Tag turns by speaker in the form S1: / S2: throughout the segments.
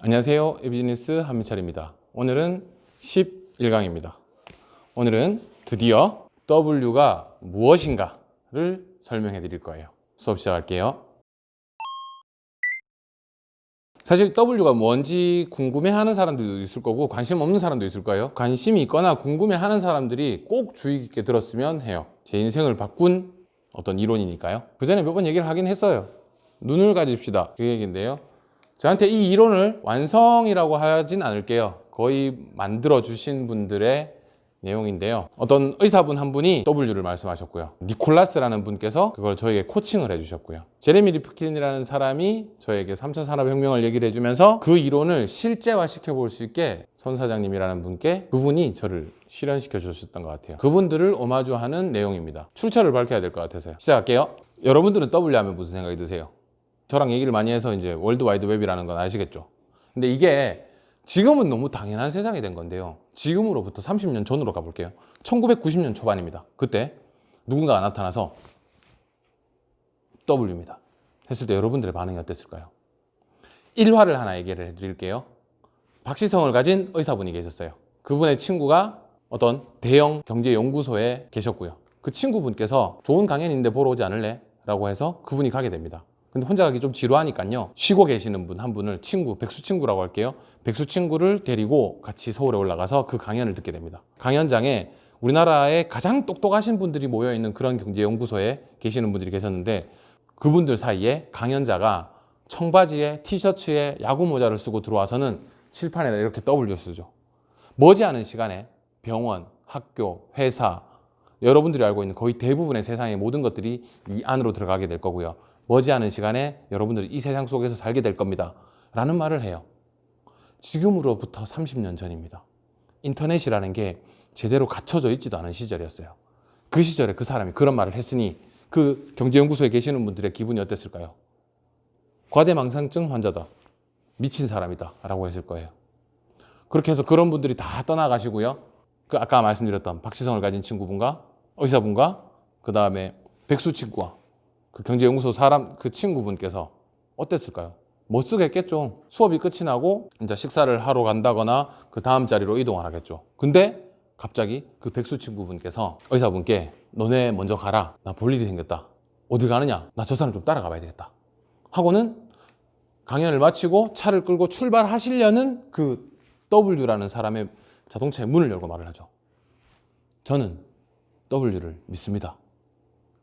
S1: 안녕하세요. 에비즈니스 한민철입니다. 오늘은 11강입니다. 오늘은 드디어 W가 무엇인가를 설명해 드릴 거예요. 수업 시작할게요. 사실 W가 뭔지 궁금해하는 사람들도 있을 거고 관심 없는 사람도 있을 거예요. 관심이 있거나 궁금해하는 사람들이 꼭 주의 깊게 들었으면 해요. 제 인생을 바꾼 어떤 이론이니까요. 그 전에 몇 번 얘기를 하긴 했어요. 눈을 가집시다. 그 얘기인데요. 저한테 이 이론을 완성이라고 하진 않을게요. 거의 만들어 주신 분들의 내용인데요. 어떤 의사분 한 분이 W를 말씀하셨고요. 니콜라스라는 분께서 그걸 저에게 코칭을 해주셨고요. 제레미 리프킨이라는 사람이 저에게 3차 산업혁명을 얘기를 해주면서 그 이론을 실제화 시켜 볼 수 있게 손 사장님이라는 분께 그분이 저를 실현시켜 주셨던 것 같아요. 그분들을 오마주하는 내용입니다. 출처를 밝혀야 될 것 같아서요. 시작할게요. 여러분들은 W 하면 무슨 생각이 드세요? 저랑 얘기를 많이 해서 이제 월드 와이드 웹이라는 건 아시겠죠? 근데 이게 지금은 너무 당연한 세상이 된 건데요. 지금으로부터 30년 전으로 가볼게요. 1990년 초반입니다. 그때 누군가가 나타나서 W입니다. 했을 때 여러분들의 반응이 어땠을까요? 일화를 하나 얘기를 해드릴게요. 박시성을 가진 의사분이 계셨어요. 그분의 친구가 어떤 대형 경제연구소에 계셨고요. 그 친구분께서 좋은 강연인데 보러 오지 않을래? 라고 해서 그분이 가게 됩니다. 근데 혼자 가기 좀 지루하니까요. 쉬고 계시는 분 한 분을 친구, 백수 친구라고 할게요. 백수 친구를 데리고 같이 서울에 올라가서 그 강연을 듣게 됩니다. 강연장에 우리나라에 가장 똑똑하신 분들이 모여 있는 그런 경제연구소에 계시는 분들이 계셨는데 그분들 사이에 강연자가 청바지에 티셔츠에 야구 모자를 쓰고 들어와서는 칠판에다 이렇게 W 쓰죠. 머지않은 시간에 병원, 학교, 회사, 여러분들이 알고 있는 거의 대부분의 세상의 모든 것들이 이 안으로 들어가게 될 거고요. 머지않은 시간에 여러분들이 이 세상 속에서 살게 될 겁니다. 라는 말을 해요. 지금으로부터 30년 전입니다. 인터넷이라는 게 제대로 갖춰져 있지도 않은 시절이었어요. 그 시절에 그 사람이 그런 말을 했으니 그 경제연구소에 계시는 분들의 기분이 어땠을까요? 과대망상증 환자다. 미친 사람이다. 라고 했을 거예요. 그렇게 해서 그런 분들이 다 떠나가시고요. 그 아까 말씀드렸던 박시성을 가진 친구분과 의사분과 그 다음에 백수 친구와 그 경제연구소 사람 그 친구분께서 어땠을까요? 못 쓰겠겠죠. 수업이 끝이 나고 이제 식사를 하러 간다거나 그 다음 자리로 이동을 하겠죠. 근데 갑자기 그 백수 친구분께서 의사분께 너네 먼저 가라. 나 볼 일이 생겼다. 어딜 가느냐? 나 저 사람 좀 따라가 봐야 되겠다. 하고는 강연을 마치고 차를 끌고 출발하시려는 그 W라는 사람의 자동차의 문을 열고 말을 하죠. 저는 W를 믿습니다.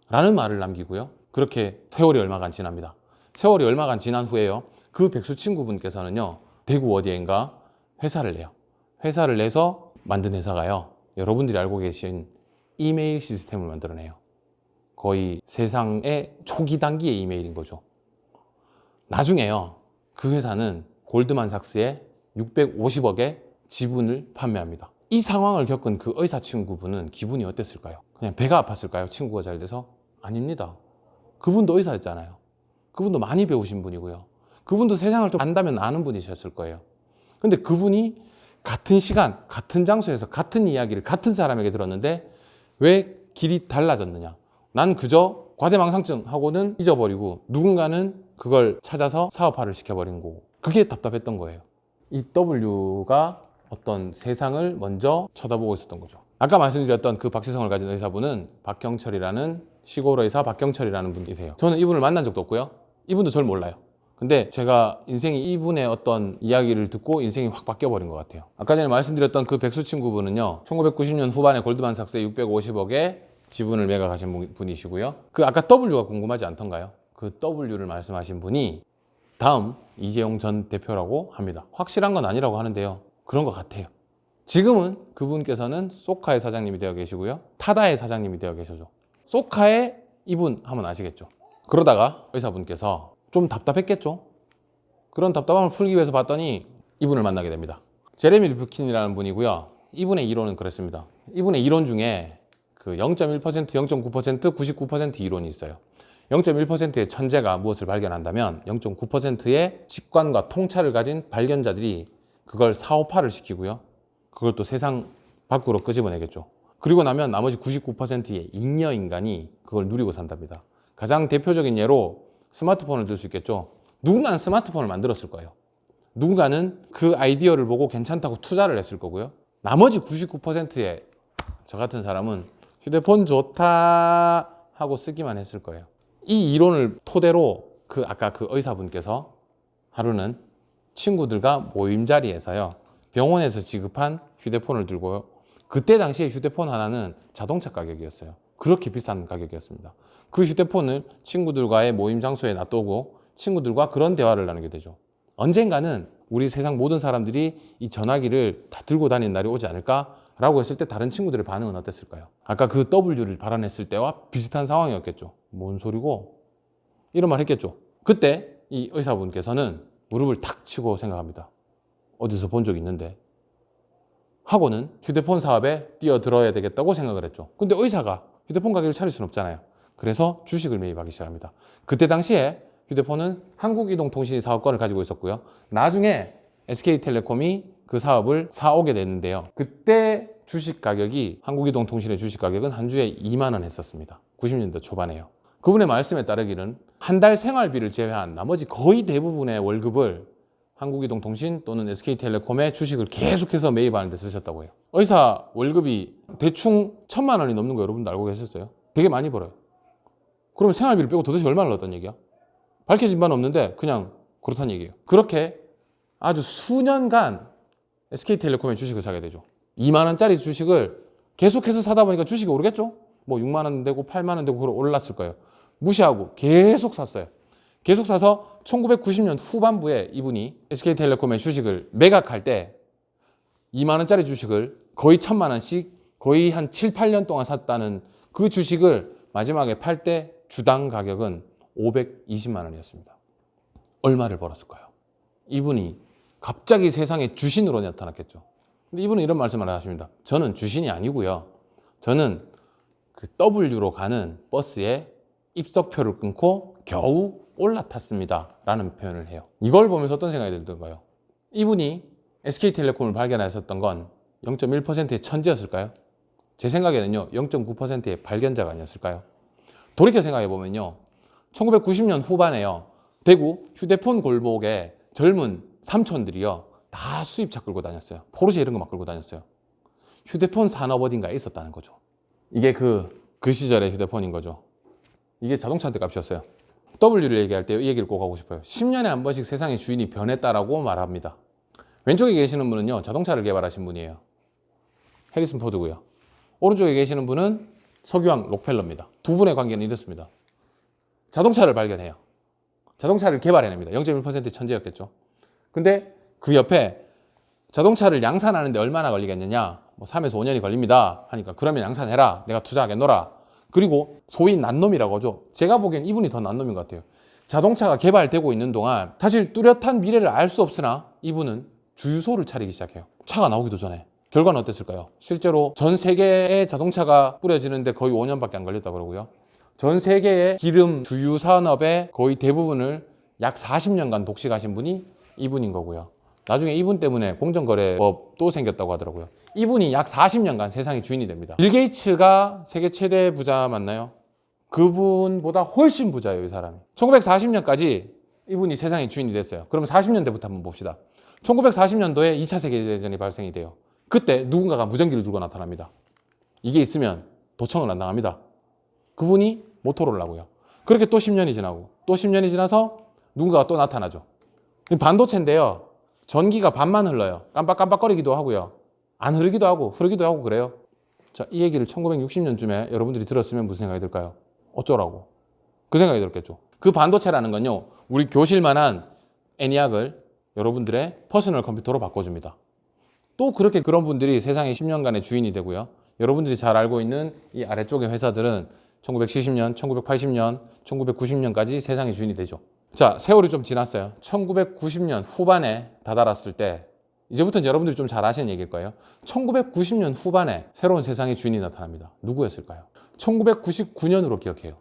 S1: 라는 말을 남기고요. 그렇게 세월이 얼마간 지납니다. 세월이 얼마간 지난 후에요. 그 백수 친구분께서는요. 대구 어디엔가 회사를 내요. 회사를 내서 만든 회사가요. 여러분들이 알고 계신 이메일 시스템을 만들어내요. 거의 세상의 초기 단계의 이메일인 거죠. 나중에요. 그 회사는 골드만삭스에 650억의 지분을 판매합니다. 이 상황을 겪은 그 의사 친구분은 기분이 어땠을까요? 그냥 배가 아팠을까요? 친구가 잘 돼서? 아닙니다. 그분도 의사였잖아요. 그분도 많이 배우신 분이고요. 그분도 세상을 좀 안다면 아는 분이셨을 거예요. 근데 그분이 같은 시간, 같은 장소에서 같은 이야기를 같은 사람에게 들었는데 왜 길이 달라졌느냐? 난 그저 과대망상증 하고는 잊어버리고 누군가는 그걸 찾아서 사업화를 시켜버린 거고 그게 답답했던 거예요. 이 W가 어떤 세상을 먼저 쳐다보고 있었던 거죠. 아까 말씀드렸던 그 박시성을 가진 의사분은 박경철이라는 시골 의사 박경철이라는 분이세요. 저는 이분을 만난 적도 없고요. 이분도 절 몰라요. 근데 제가 인생이 이분의 어떤 이야기를 듣고 인생이 확 바뀌어버린 것 같아요. 아까 전에 말씀드렸던 그 백수 친구분은요. 1990년 후반에 골드만삭스에 650억의 지분을 매각하신 분이시고요. 그 아까 W가 궁금하지 않던가요? 그 W를 말씀하신 분이 다음 이재용 전 대표라고 합니다. 확실한 건 아니라고 하는데요. 그런 것 같아요. 지금은 그분께서는 소카의 사장님이 되어 계시고요. 타다의 사장님이 되어 계셔죠. 소카의 이분 하면 아시겠죠. 그러다가 의사분께서 좀 답답했겠죠. 그런 답답함을 풀기 위해서 봤더니 이분을 만나게 됩니다. 제레미 리프킨이라는 분이고요. 이분의 이론은 그랬습니다. 이분의 이론 중에 그 0.1%, 0.9%, 99% 이론이 있어요. 0.1%의 천재가 무엇을 발견한다면 0.9%의 직관과 통찰을 가진 발견자들이 그걸 사업화를 시키고요. 그걸 또 세상 밖으로 끄집어내겠죠. 그리고 나면 나머지 99%의 잉여 인간이 그걸 누리고 산답니다. 가장 대표적인 예로 스마트폰을 들 수 있겠죠. 누군가는 스마트폰을 만들었을 거예요. 누군가는 그 아이디어를 보고 괜찮다고 투자를 했을 거고요. 나머지 99%의 저 같은 사람은 휴대폰 좋다 하고 쓰기만 했을 거예요. 이 이론을 토대로 그 아까 그 의사분께서 하루는 친구들과 모임 자리에서요. 병원에서 지급한 휴대폰을 들고요. 그때 당시에 휴대폰 하나는 자동차 가격이었어요. 그렇게 비싼 가격이었습니다. 그 휴대폰을 친구들과의 모임 장소에 놔두고 친구들과 그런 대화를 나누게 되죠. 언젠가는 우리 세상 모든 사람들이 이 전화기를 다 들고 다니는 날이 오지 않을까라고 했을 때 다른 친구들의 반응은 어땠을까요? 아까 그 W를 발언했을 때와 비슷한 상황이었겠죠. 뭔 소리고? 이런 말 했겠죠. 그때 이 의사분께서는 무릎을 탁 치고 생각합니다. 어디서 본 적 있는데. 하고는 휴대폰 사업에 뛰어들어야 되겠다고 생각을 했죠. 근데 의사가 휴대폰 가게를 차릴 수는 없잖아요. 그래서 주식을 매입하기 시작합니다. 그때 당시에 휴대폰은 한국이동통신이 사업권을 가지고 있었고요. 나중에 SK텔레콤이 그 사업을 사오게 됐는데요. 그때 주식 가격이 한국이동통신의 주식 가격은 한 주에 2만 원 했었습니다. 90년대 초반에요. 그분의 말씀에 따르기는 한 달 생활비를 제외한 나머지 거의 대부분의 월급을 한국이동통신 또는 SK텔레콤의 주식을 계속해서 매입하는 데 쓰셨다고 해요. 의사 월급이 대충 천만 원이 넘는 거 여러분도 알고 계셨어요? 되게 많이 벌어요. 그러면 생활비를 빼고 도대체 얼마를 넣었다는 얘기야? 밝혀진 바는 없는데 그냥 그렇다는 얘기예요. 그렇게 아주 수년간 SK텔레콤의 주식을 사게 되죠. 2만 원짜리 주식을 계속해서 사다 보니까 주식이 오르겠죠? 뭐 6만 원 되고 8만 원 되고 그걸 올랐을 거예요. 무시하고 계속 샀어요. 계속 사서 1990년 후반부에 이분이 SK텔레콤의 주식을 매각할 때 2만 원짜리 주식을 거의 1000만 원씩 거의 한 7, 8년 동안 샀다는 그 주식을 마지막에 팔 때 주당 가격은 520만 원이었습니다. 얼마를 벌었을까요? 이분이 갑자기 세상에 주신으로 나타났겠죠. 근데 이분은 이런 말씀을 하십니다. 저는 주신이 아니고요. 저는 그 W로 가는 버스에 입석표를 끊고 겨우 올라탔습니다. 라는 표현을 해요. 이걸 보면서 어떤 생각이 들던가요? 이분이 SK텔레콤을 발견하셨던 건 0.1%의 천재였을까요? 제 생각에는요, 0.9%의 발견자가 아니었을까요? 돌이켜 생각해 보면요, 1990년 후반에요, 대구 휴대폰 골목에 젊은 삼촌들이요, 다 수입차 끌고 다녔어요. 포르쉐 이런 거 막 끌고 다녔어요. 휴대폰 산업 어딘가에 있었다는 거죠. 이게 그, 그 시절의 휴대폰인 거죠. 이게 자동차한테 값이었어요. W를 얘기할 때 이 얘기를 꼭 하고 싶어요. 10년에 한 번씩 세상의 주인이 변했다라고 말합니다. 왼쪽에 계시는 분은요, 자동차를 개발하신 분이에요. 해리슨 포드고요. 오른쪽에 계시는 분은 석유왕 록펠러입니다. 두 분의 관계는 이렇습니다. 자동차를 발견해요. 자동차를 개발해냅니다. 0.1% 천재였겠죠. 근데 그 옆에 자동차를 양산하는데 얼마나 걸리겠느냐? 뭐 3에서 5년이 걸립니다. 하니까 그러면 양산해라. 내가 투자하겠노라. 그리고 소위 난놈이라고 하죠. 제가 보기엔 이분이 더 난놈인 것 같아요. 자동차가 개발되고 있는 동안 사실 뚜렷한 미래를 알 수 없으나 이분은 주유소를 차리기 시작해요. 차가 나오기도 전에. 결과는 어땠을까요? 실제로 전 세계에 자동차가 뿌려지는데 거의 5년밖에 안 걸렸다고 그러고요. 전 세계의 기름 주유 산업의 거의 대부분을 약 40년간 독식하신 분이 이분인 거고요. 나중에 이분 때문에 공정거래법도 생겼다고 하더라고요. 이분이 약 40년간 세상의 주인이 됩니다. 빌 게이츠가 세계 최대 부자 맞나요? 그분보다 훨씬 부자예요, 이 사람이. 1940년까지 이분이 세상의 주인이 됐어요. 그러면 40년대부터 한번 봅시다. 1940년도에 2차 세계대전이 발생이 돼요. 그때 누군가가 무전기를 들고 나타납니다. 이게 있으면 도청을 안 당합니다. 그분이 모토로라고요. 그렇게 또 10년이 지나고 또 10년이 지나서 누군가가 또 나타나죠. 반도체인데요. 전기가 반만 흘러요. 깜빡깜빡거리기도 하고요. 안 흐르기도 하고 흐르기도 하고 그래요. 자, 이 얘기를 1960년쯤에 여러분들이 들었으면 무슨 생각이 들까요? 어쩌라고? 그 생각이 들었겠죠. 그 반도체라는 건요. 우리 교실만한 애니악을 여러분들의 퍼스널 컴퓨터로 바꿔줍니다. 또 그렇게 그런 분들이 세상의 10년간의 주인이 되고요. 여러분들이 잘 알고 있는 이 아래쪽의 회사들은 1970년, 1980년, 1990년까지 세상의 주인이 되죠. 자, 세월이 좀 지났어요. 1990년 후반에 다다랐을 때 이제부터는 여러분들이 좀 잘 아시는 얘기일 거예요. 1990년 후반에 새로운 세상의 주인이 나타납니다. 누구였을까요? 1999년으로 기억해요.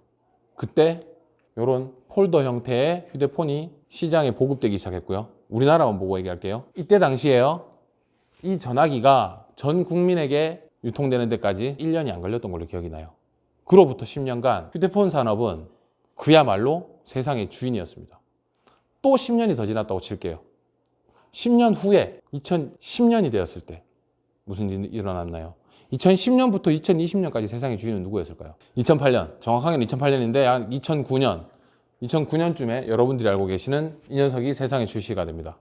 S1: 그때 이런 폴더 형태의 휴대폰이 시장에 보급되기 시작했고요. 우리나라만 보고 얘기할게요. 이때 당시에요. 이 전화기가 전 국민에게 유통되는 데까지 1년이 안 걸렸던 걸로 기억이 나요. 그로부터 10년간 휴대폰 산업은 그야말로 세상의 주인이었습니다. 또 10년이 더 지났다고 칠게요. 10년 후에 2010년이 되었을 때 무슨 일이 일어났나요? 2010년부터 2020년까지 세상의 주인은 누구였을까요? 2008년, 정확하게는 2008년인데 한 2009년, 2009년쯤에 여러분들이 알고 계시는 이 녀석이 세상의 출시가 됩니다.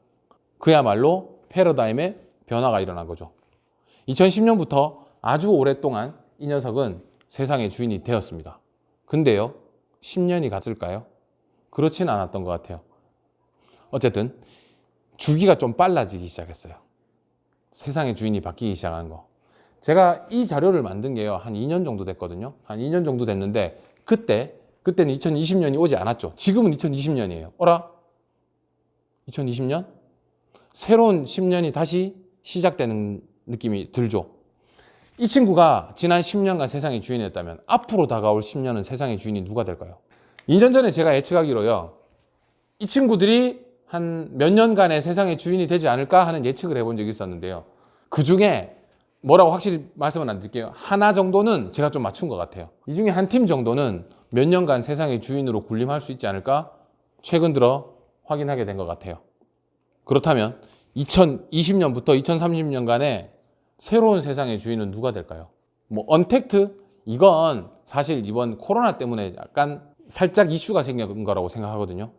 S1: 그야말로 패러다임의 변화가 일어난 거죠. 2010년부터 아주 오랫동안 이 녀석은 세상의 주인이 되었습니다. 근데요, 10년이 갔을까요? 그렇진 않았던 것 같아요. 어쨌든 주기가 좀 빨라지기 시작했어요. 세상의 주인이 바뀌기 시작한 거. 제가 이 자료를 만든 게요. 한 2년 정도 됐거든요. 한 2년 정도 됐는데 그때 그때는 2020년이 오지 않았죠. 지금은 2020년이에요. 어라? 2020년? 새로운 10년이 다시 시작되는 느낌이 들죠. 이 친구가 지난 10년간 세상의 주인이었다면 앞으로 다가올 10년은 세상의 주인이 누가 될까요? 2년 전에 제가 예측하기로요. 이 친구들이 한 몇 년간의 세상의 주인이 되지 않을까 하는 예측을 해본 적이 있었는데요. 그 중에 뭐라고 확실히 말씀은 안 드릴게요. 하나 정도는 제가 좀 맞춘 것 같아요. 이 중에 한 팀 정도는 몇 년간 세상의 주인으로 군림할 수 있지 않을까? 최근 들어 확인하게 된 것 같아요. 그렇다면 2020년부터 2030년간의 새로운 세상의 주인은 누가 될까요? 뭐 언택트 이건 사실 이번 코로나 때문에 약간 살짝 이슈가 생긴 거라고 생각하거든요.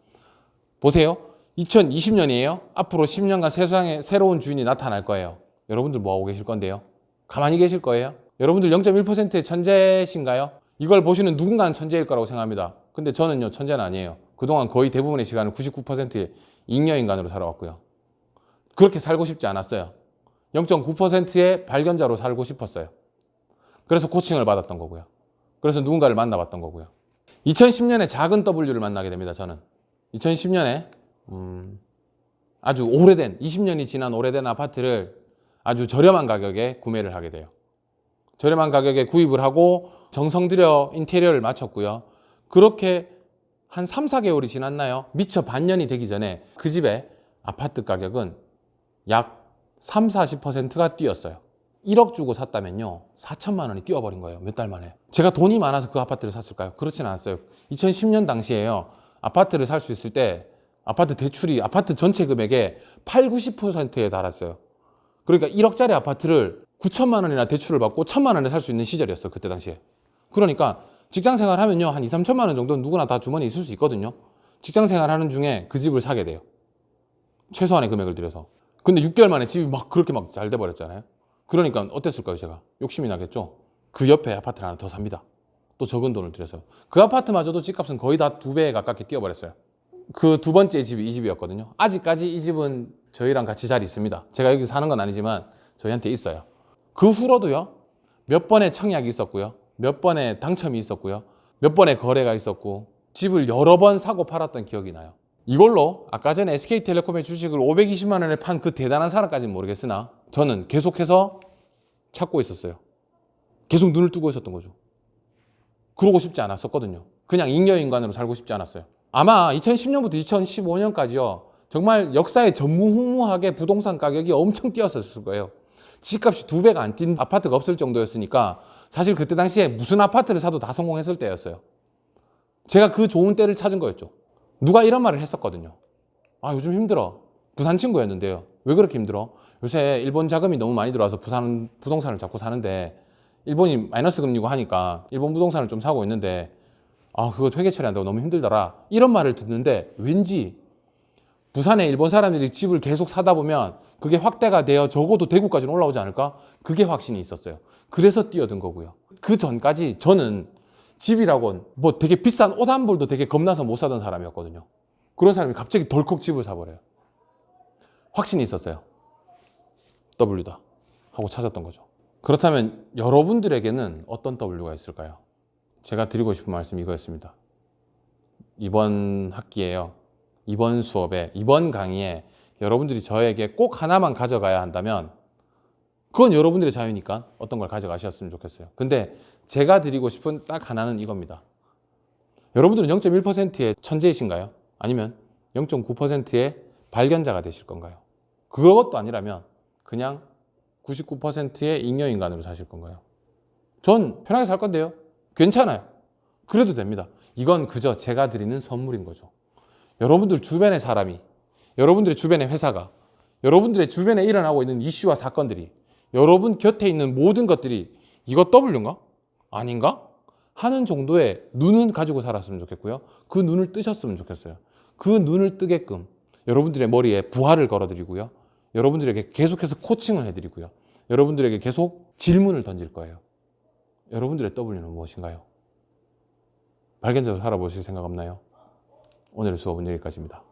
S1: 보세요. 2020년이에요. 앞으로 10년간 세상에 새로운 주인이 나타날 거예요. 여러분들 뭐 하고 계실 건데요? 가만히 계실 거예요? 여러분들 0.1%의 천재신가요? 이걸 보시는 누군가는 천재일 거라고 생각합니다. 근데 저는요, 천재는 아니에요. 그동안 거의 대부분의 시간을 99%의 잉여인간으로 살아왔고요. 그렇게 살고 싶지 않았어요. 0.9%의 발견자로 살고 싶었어요. 그래서 코칭을 받았던 거고요. 그래서 누군가를 만나봤던 거고요. 2010년에 작은 W를 만나게 됩니다, 저는. 2010년에, 음, 아주 오래된, 20년이 지난 오래된 아파트를 아주 저렴한 가격에 구매를 하게 돼요. 저렴한 가격에 구입을 하고 정성 들여 인테리어를 마쳤고요. 그렇게 한 3, 4개월이 지났나요? 미처 반년이 되기 전에 그 집의 아파트 가격은 약 3, 40%가 뛰었어요. 1억 주고 샀다면요. 4천만 원이 뛰어버린 거예요. 몇 달 만에. 제가 돈이 많아서 그 아파트를 샀을까요? 그렇진 않았어요. 2010년 당시에요. 아파트를 살 수 있을 때 아파트 대출이 아파트 전체 금액의 8, 90%에 달았어요. 그러니까 1억짜리 아파트를 9천만 원이나 대출을 받고 1천만 원에 살 수 있는 시절이었어요. 그때 당시에. 그러니까 직장 생활 하면요. 한 2, 3천만 원 정도는 누구나 다 주머니에 있을 수 있거든요. 직장 생활 하는 중에 그 집을 사게 돼요. 최소한의 금액을 들여서. 근데 6개월 만에 집이 막 그렇게 막 잘 돼 버렸잖아요. 그러니까 어땠을까요, 제가? 욕심이 나겠죠? 그 옆에 아파트를 하나 더 삽니다. 또 적은 돈을 들여서요. 그 아파트마저도 집값은 거의 다 두 배에 가깝게 뛰어버렸어요. 그 두 번째 집이 이 집이었거든요. 아직까지 이 집은 저희랑 같이 잘 있습니다. 제가 여기 사는 건 아니지만 저희한테 있어요. 그 후로도요, 몇 번의 청약이 있었고요. 몇 번의 당첨이 있었고요. 몇 번의 거래가 있었고, 집을 여러 번 사고 팔았던 기억이 나요. 이걸로 아까 전에 SK텔레콤의 주식을 520만 원에 판 그 대단한 사람까지는 모르겠으나 저는 계속해서 찾고 있었어요. 계속 눈을 뜨고 있었던 거죠. 그러고 싶지 않았었거든요. 그냥 잉여인간으로 살고 싶지 않았어요. 아마 2010년부터 2015년까지요. 정말 역사에 전무후무하게 부동산 가격이 엄청 뛰었었을 거예요. 집값이 두 배가 안 뛴 아파트가 없을 정도였으니까 사실 그때 당시에 무슨 아파트를 사도 다 성공했을 때였어요. 제가 그 좋은 때를 찾은 거였죠. 누가 이런 말을 했었거든요. 아, 요즘 힘들어. 부산 친구였는데요. 왜 그렇게 힘들어? 요새 일본 자금이 너무 많이 들어와서 부산 부동산을 자꾸 사는데 일본이 마이너스 금리고 하니까 일본 부동산을 좀 사고 있는데 아, 그거 회계 처리한다고 너무 힘들더라. 이런 말을 듣는데 왠지 부산에 일본 사람들이 집을 계속 사다 보면 그게 확대가 되어 적어도 대구까지는 올라오지 않을까? 그게 확신이 있었어요. 그래서 뛰어든 거고요. 그 전까지 저는 집이라고 뭐 되게 비싼 옷 한 벌도 되게 겁나서 못 사던 사람이었거든요. 그런 사람이 갑자기 덜컥 집을 사버려요. 확신이 있었어요. W다. 하고 찾았던 거죠. 그렇다면 여러분들에게는 어떤 W가 있을까요? 제가 드리고 싶은 말씀이 이거였습니다. 이번 학기에요. 이번 수업에, 이번 강의에 여러분들이 저에게 꼭 하나만 가져가야 한다면 그건 여러분들의 자유니까 어떤 걸 가져가셨으면 좋겠어요. 근데 제가 드리고 싶은 딱 하나는 이겁니다. 여러분들은 0.1%의 천재이신가요? 아니면 0.9%의 발견자가 되실 건가요? 그것도 아니라면 그냥 99%의 잉여인간으로 사실 건가요? 전 편하게 살 건데요. 괜찮아요. 그래도 됩니다. 이건 그저 제가 드리는 선물인 거죠. 여러분들 주변의 사람이, 여러분들의 주변의 회사가, 여러분들의 주변에 일어나고 있는 이슈와 사건들이 여러분 곁에 있는 모든 것들이 이거 W인가? 아닌가? 하는 정도의 눈은 가지고 살았으면 좋겠고요. 그 눈을 뜨셨으면 좋겠어요. 그 눈을 뜨게끔 여러분들의 머리에 부활을 걸어드리고요. 여러분들에게 계속해서 코칭을 해드리고요. 여러분들에게 계속 질문을 던질 거예요. 여러분들의 W는 무엇인가요? 발견자로 살아보실 생각 없나요? 오늘의 수업은 여기까지입니다.